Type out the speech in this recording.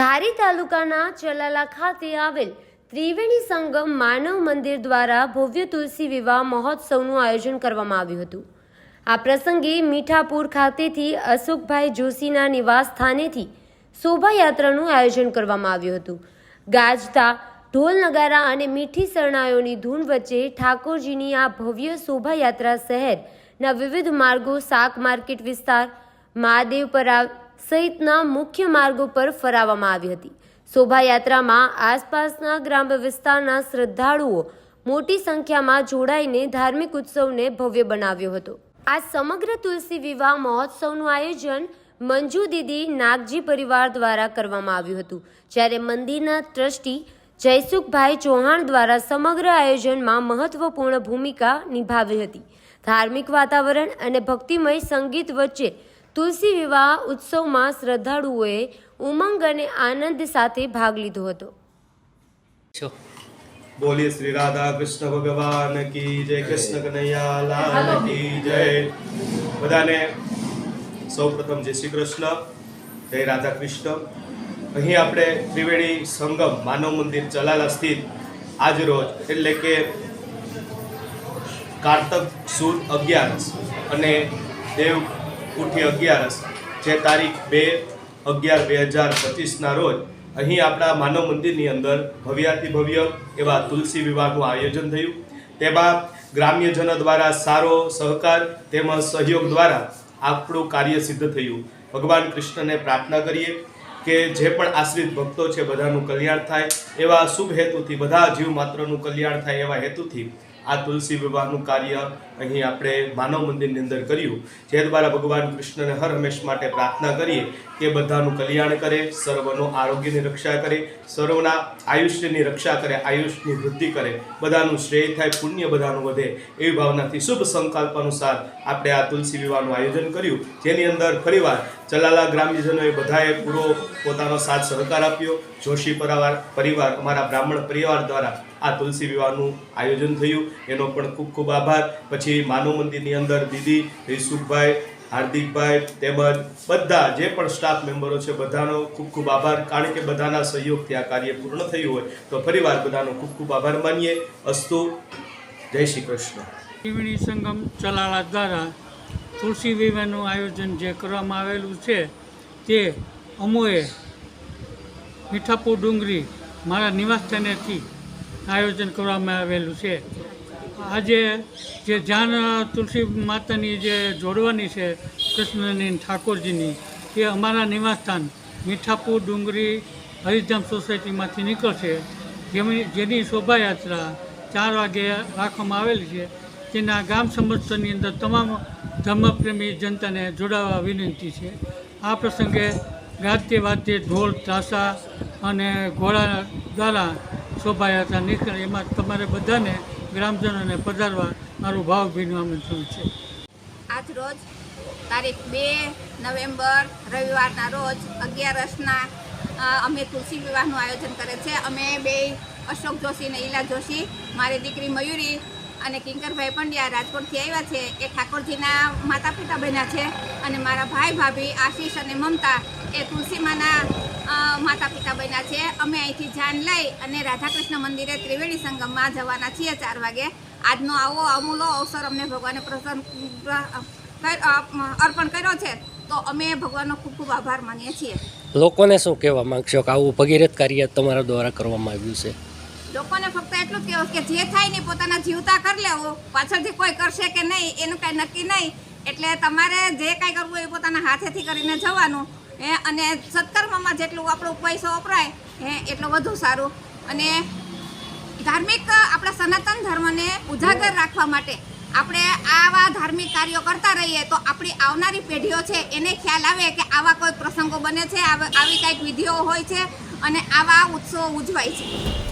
ધારી તાલુકાના ચલાલા ખાતે આવેલ ત્રિવેણી સંગમ માનવ મંદિર દ્વારા ભવ્ય તુલસી વિવાહ મહોત્સવનું આયોજન કરવામાં આવ્યું હતું. આ પ્રસંગે મીઠાપુર ખાતેથી અશોકભાઈ જોશીના નિવાસ સ્થાનેથી શોભાયાત્રાનું આયોજન કરવામાં આવ્યું હતું. ગાજતા, ઢોલ નગારા અને મીઠી શરણાઈઓની ધૂન વચ્ચે ઠાકોરજીની આ ભવ્ય શોભાયાત્રા શહેરના વિવિધ માર્ગો, શાક માર્કેટ વિસ્તાર મહાદેવપરા સહિતના મુખ્ય માર્ગો પર ફરાવવામાં આવી હતી. શોભાયાત્રામાં આસપાસના ગ્રામ્ય વિસ્તારના શ્રદ્ધાળુઓ મોટી સંખ્યામાં જોડાઈને ધાર્મિક ઉત્સવને ભવ્ય બનાવ્યો હતો. આ સમગ્ર તુલસી વિવાહ મહોત્સવનું આયોજન મંજુ દીદી નાગજી પરિવાર દ્વારા કરવામાં આવ્યું હતું. જ્યારે મંદિરના ટ્રસ્ટી જયસુખભાઈ ચૌહાણ દ્વારા સમગ્ર આયોજનમાં મહત્વપૂર્ણ ભૂમિકા નિભાવી હતી. ધાર્મિક વાતાવરણ અને ભક્તિમય સંગીત વચ્ચે તુલસી વિવાહ ઉત્સવમાં શ્રદ્ધાળુઓએ ઉમંગ અને આનંદ સાથે ભાગ લીધો હતો. છો. બોલીએ શ્રી રાધા કૃષ્ણ ભગવાન કી જય કૃષ્ણ કનૈયા લાલ કી જય. બધાને સૌપ્રથમ જય શ્રી કૃષ્ણ જય રાધા કૃષ્ણ. અહીં આપણે ત્રિવેણી સંગમ માનવ મંદિર ચલાલા સ્થિત આજ રોજ એટલે કે કારતક સુદ અગિયારસ અને દેવ ઉઠી અગિયારસ. જે તારીખ બે અગિયાર બે હજાર પચીસના રોજ અહીં આપણા માનવ મંદિરની અંદર ભવ્યાતિ ભવ્ય એવા તુલસી વિવાહનું આયોજન થયું. તેમાં ગ્રામ્યજનો દ્વારા સારો સહકાર તેમજ સહયોગ દ્વારા આપણું કાર્ય સિદ્ધ થયું. ભગવાન કૃષ્ણને પ્રાર્થના કરીએ કે જે પણ આશ્રિત ભક્તો છે બધાનું કલ્યાણ થાય, એવા શુભ હેતુથી, બધા જીવ માત્રનું કલ્યાણ થાય એવા હેતુથી આ તુલસી વિવાહનું કાર્ય અહીં આપણે માનવ મંદિરની અંદર કર્યું. જે દ્વારા ભગવાન કૃષ્ણને હર હંમેશ માટે પ્રાર્થના કરીએ કે બધાનું કલ્યાણ કરે, સર્વનો આરોગ્યની રક્ષા કરે, સર્વના આયુષ્યની રક્ષા કરે, આયુષ્યની વૃદ્ધિ કરે. બધાનું શ્રેય થાય, પુણ્ય બધાનું વધે એવી ભાવનાથી શુભ સંકલ્પ અનુસાર આપણે આ તુલસી વિવાહનું આયોજન કર્યું. જેની અંદર ફરીવાર ચલાલા ગ્રામ્યજનોએ બધાએ પૂરો પોતાનો સાથ સહકાર આપ્યો. જોશી પરિવાર પરિવાર અમારા બ્રાહ્મણ પરિવાર દ્વારા આ તુલસી વિવાહનું આયોજન થયું. એનો પણ ખૂબ ખૂબ આભાર. પછી માનવ મંદિરની અંદર દીદી રિસુખભાઈ હાર્દિકભાઈ તેમજ બધા જે પણ સ્ટાફ મેમ્બરો છે, બધાનો ખૂબ ખૂબ આભાર. કારણ કે બધાના સહયોગથી આ કાર્ય પૂર્ણ થયું હોય તો ફરીવાર બધાનો ખૂબ ખૂબ આભાર માનીએ. અસ્તુ. જય શ્રી કૃષ્ણ. ત્રિવેણી સંગમ ચલાળા દ્વારા તુલસી વિવાહનું આયોજન જે કરવામાં આવેલું છે, તે અમોએ મીઠાપુર ડુંગરી મારા નિવાસસ્થાનેથી આયોજન કરવામાં આવેલું છે. આજે જે જાન તુલસી માતાની જે જોડવાની છે કૃષ્ણની ઠાકોરજીની, એ અમારા નિવાસસ્થાન મીઠાપુર ડુંગરી હરિધામ સોસાયટીમાંથી નીકળશે. જેમની જેની શોભાયાત્રા ચાર વાગે રાખવામાં આવેલી છે. તેના ગામ સમસ્તની અંદર તમામ ધર્મપ્રેમી જનતાને જોડાવા વિનંતી છે. આ પ્રસંગે ગાતે વાતે ઢોલ ત્રાસા અને ઘોડા દ્વારા શોભાયાત્રા નીકળે, એમાં તમારે બધાને ગ્રામજનોને પધારવા મારું ભાવભીનું આમંત્રણ છે. આજ રોજ તારીખ બે નવેમ્બર, રવિવારના રોજ અગિયારસના અમે તુલસી વિવાહનું આયોજન કરે છે. અમે બે અશોક જોશી અને ઈલા જોશી, મારી દીકરી મયુરી અને કિંકરભાઈ પંડ્યા રાજકોટથી આવ્યા છે. એ ઠાકોરજીના માતા પિતા બન્યા છે અને મારા ભાઈ ભાભી આશીષ અને મમતા એ તુલસીમાના માતા પિતા બન્યા છે. અમે અહીંથી જાન લઈ અને રાધાકૃષ્ણ મંદિરે ત્રિવેણી સંગમમાં જવાના છીએ ચાર વાગે. આજનો આવો અમૂલો અવસર અમને ભગવાને પ્રસન્ન અર્પણ કર્યો છે. તો અમે ભગવાનનો ખૂબ ખૂબ આભાર માનીએ છીએ. લોકોને શું કહેવા માંગશો કે આવું ભગીરથ કાર્ય તમારા દ્વારા કરવામાં આવ્યું છે? લોકોને ફક્ત એટલું કહેવું કે જે થાય ને પોતાના જીવતા કરી લેવું. પાછળથી કોઈ કરશે કે નહીં એનું કાંઈ નક્કી નહીં. એટલે તમારે જે કાંઈ કરવું એ પોતાના હાથેથી કરીને જવાનું. હે, અને સત્કર્મમાં જેટલું આપણો પૈસો વપરાય, હે, એટલું વધુ સારું. અને ધાર્મિક, આપણા સનાતન ધર્મને ઉજાગર રાખવા માટે આપણે આવા ધાર્મિક કાર્યો કરતા રહીએ તો આપણી આવનારી પેઢીઓ છે, એને ખ્યાલ આવે કે આવા કોઈ પ્રસંગો બને છે, આવા- આવી કંઈક વિધિઓ હોય છે, અને આવા ઉત્સવો ઉજવાય છે.